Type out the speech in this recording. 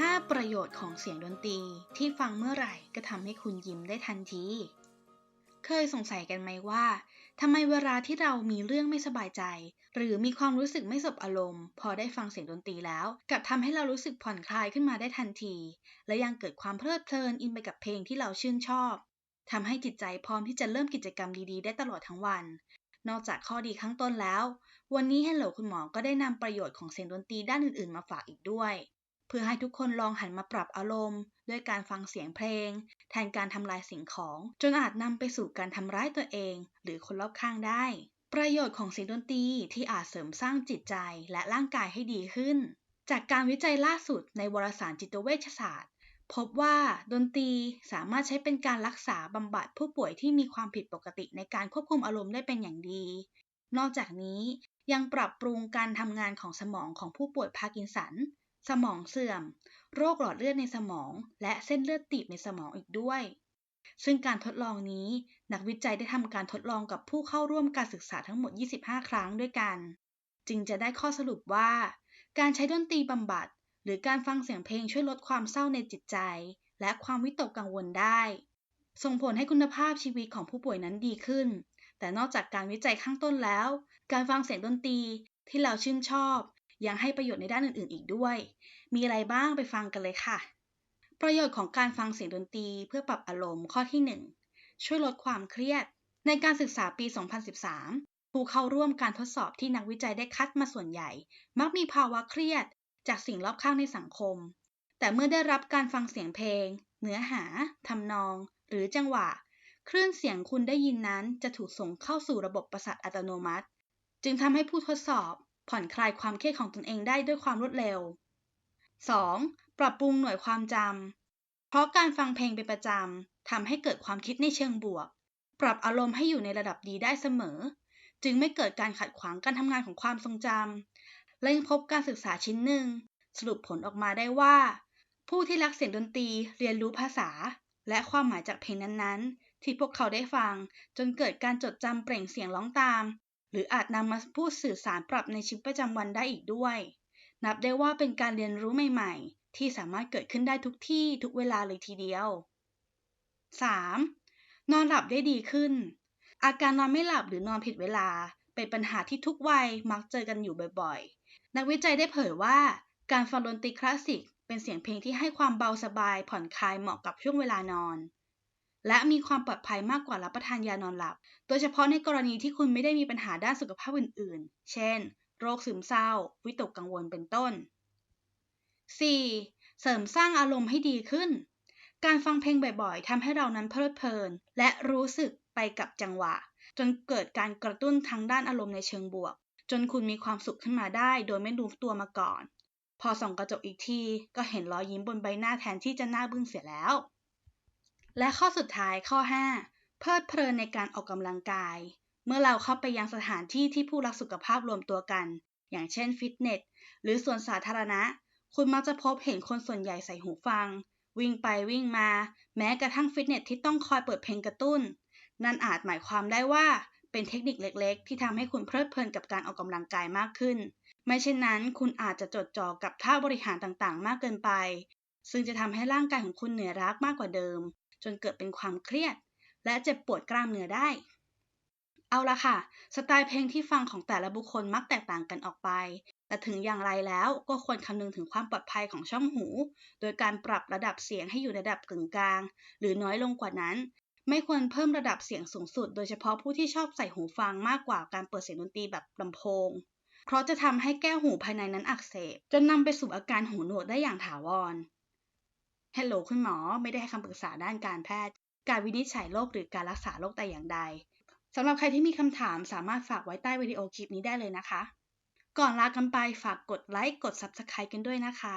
5 ประโยชน์ของเสียงดนตรีที่ฟังเมื่อไหร่ก็ทำให้คุณยิ้มได้ทันที เคยสงสัยกันไหมว่าทำไมเวลาที่เรามีเรื่องไม่สบายใจ หรือมีความรู้สึกไม่สบอารมณ์ พอได้ฟังเสียงดนตรีแล้วกลับทำให้เรารู้สึกผ่อนคลายขึ้นมาได้ทันที และยังเกิดความเพลิดเพลินอินไปกับเพลงที่เราชื่นชอบทำให้จิตใจพร้อมที่จะเริ่มกิจกรรมดีๆ ได้ตลอดทั้งวัน นอกจากข้อดีข้างต้นแล้ว วันนี้ Hello คุณหมอก็ได้นำประโยชน์ของเสียงดนตรีด้านอื่นๆ มาฝากอีกด้วย พื่อให้ทุกคนลองหันมาปรับอารมณ์ ด้วยการฟังเสียงเพลง แทนการทำลายสิ่งของ จนอาจนำไปสู่การทำร้ายตัวเอง หรือคนรอบข้างได้ ประโยชน์ของเสียงดนตรีที่อาจเสริมสร้างจิตใจและร่างกายให้ดีขึ้น จากการวิจัยล่าสุดในวารสารจิตเวชศาสตร์ พบว่าดนตรีสามารถใช้เป็นการรักษาบำบัดผู้ป่วยที่มีความผิดปกติในการควบคุมอารมณ์ได้เป็นอย่างดี นอกจากนี้ยังปรับปรุงการทำงานของสมองของผู้ป่วยพาร์กินสัน สมองเสื่อม โรคหลอดเลือดในสมอง และเส้นเลือดตีบในสมองอีกด้วย ซึ่งการทดลองนี้นักวิจัยได้ทำการทดลองกับผู้เข้าร่วมการศึกษาทั้งหมด 25 ครั้งด้วยกัน จึงจะได้ข้อสรุปว่า การใช้ดนตรีบำบัด หรือการฟังเสียงเพลงช่วยลดความเศร้าในจิตใจ และความวิตกกังวลได้ ส่งผลให้คุณภาพชีวิตของผู้ป่วยนั้นดีขึ้น แต่นอกจากการวิจัยข้างต้นแล้ว การฟังเสียงดนตรีที่เราชื่นชอบ ยังให้ประโยชน์ในด้านอื่นๆ อีกด้วย มีอะไรบ้างไปฟังกันเลยค่ะ ประโยชน์ของการฟังเสียงดนตรีเพื่อปรับอารมณ์ข้อที่ 1 ช่วยลดความเครียด ในการศึกษาปี 2013 ผู้เข้าร่วมการทดสอบที่นักวิจัยได้คัดมาส่วนใหญ่ มักมีภาวะเครียด จากสิ่งรอบข้างในสังคม แต่เมื่อได้รับการฟังเสียงเพลง เนื้อหาทำนอง หรือจังหวะคลื่นเสียงคุณได้ยินนั้นจะถูกส่งเข้าสู่ระบบประสาทอัตโนมัติ จึงทำให้ผู้ทดสอบ ผ่อนคลายความเครียดของตนเองได้ด้วยความรวดเร็ว 2. ปรับปรุงหน่วยความจำ เพราะการฟังเพลงเป็นประจำทำให้เกิดความคิดในเชิงบวก ปรับอารมณ์ให้อยู่ในระดับดีได้เสมอ จึงไม่เกิดการขัดขวางการทำงานของความทรงจำและยังพบการศึกษาชิ้นหนึ่ง สรุปผลออกมาได้ว่า ผู้ที่รักเสียงดนตรีเรียนรู้ภาษา และความหมายจากเพลงนั้นๆ ที่พวกเขาได้ฟัง จนเกิดการจดจำเปล่งเสียงร้องตาม หรืออาจนำมาพูดสื่อสารปรับในชีวิตประจำวันได้อีกด้วย นับได้ว่าเป็นการเรียนรู้ใหม่ ๆ ที่สามารถเกิดขึ้นได้ทุกที่ทุกเวลาเลยทีเดียว 3. นอนหลับได้ดีขึ้น อาการนอนไม่หลับหรือนอนผิดเวลา เป็นปัญหาที่ทุกวัยมักเจอกันอยู่บ่อยๆ นักวิจัยได้เผยว่าการฟังดนตรีคลาสสิกเป็นเสียงเพลงที่ให้ความเบาสบายผ่อนคลายเหมาะกับช่วงเวลานอน และมีความปลอดภัยมากกว่ารับประทานยานอนหลับ โดยเฉพาะในกรณีที่คุณไม่ได้มีปัญหาด้านสุขภาพอื่น ๆ เช่น โรคซึมเศร้า วิตกกังวลเป็นต้น 4. เสริมสร้างอารมณ์ให้ดีขึ้น การฟังเพลงบ่อยๆทำให้เรานั้นเพลิดเพลิน และรู้สึกไปกับจังหวะ จนเกิดการกระตุ้นทางด้านอารมณ์ในเชิงบวก จนคุณมีความสุขขึ้นมาได้ โดยไม่รู้ตัวมาก่อน พอส่องกระจกอีกที ก็เห็นรอยยิ้มบนใบหน้าแทนที่จะหน้าบึ้งเสียแล้ว และข้อสุดท้ายข้อ 5 เพลิดเพลินในการออกกำลังกาย เมื่อเราเข้าไปยังสถานที่ที่ผู้รักสุขภาพรวมตัวกัน อย่างเช่นฟิตเนสหรือสวนสาธารณะ คุณมักจะพบเห็นคนส่วนใหญ่ใส่หูฟัง วิ่งไปวิ่งมา แม้กระทั่งฟิตเนสที่ต้องคอยเปิดเพลงกระตุ้น นั่นอาจหมายความได้ว่าเป็นเทคนิคเล็กๆ ที่ทำให้คุณเพลิดเพลินกับการออกกำลังกายมากขึ้น ไม่เช่นนั้น คุณอาจจะจดจ่อกับท่าบริหารต่างๆ มากเกินไป ซึ่งจะทำให้ร่างกายของคุณเหนื่อยล้ามากกว่าเดิม จนเกิดเป็นความเครียด และเจ็บปวดกล้ามเนื้อได้ เอาละค่ะ สไตล์เพลงที่ฟังของแต่ละบุคคลมักแตกต่างกันออกไป แต่ถึงอย่างไรแล้วก็ควรคำนึงถึงความปลอดภัยของช่องหู โดยการปรับระดับเสียงให้อยู่ในระดับกึ่งกลาง หรือน้อยลงกว่านั้น ไม่ควรเพิ่มระดับเสียงสูงสุด โดยเฉพาะผู้ที่ชอบใส่หูฟังมากกว่าการเปิดเสียงดนตรีแบบลำโพงเพราะจะทำให้แก้วหูภายในนั้นอักเสบ จนนำไปสู่อาการหูหนวกได้อย่างถาวร ฮัลโหลคุณหมอไม่ได้ให้คำปรึกษาด้านการแพทย์ การวินิจฉัยโรคหรือการรักษาโรคแต่อย่างใดสำหรับใครที่มีคำถามสามารถฝากไว้ใต้วิดีโอคลิปนี้ได้เลยนะคะ ก่อนลากันไปฝากกดไลค์กด Subscribe กันด้วยนะคะ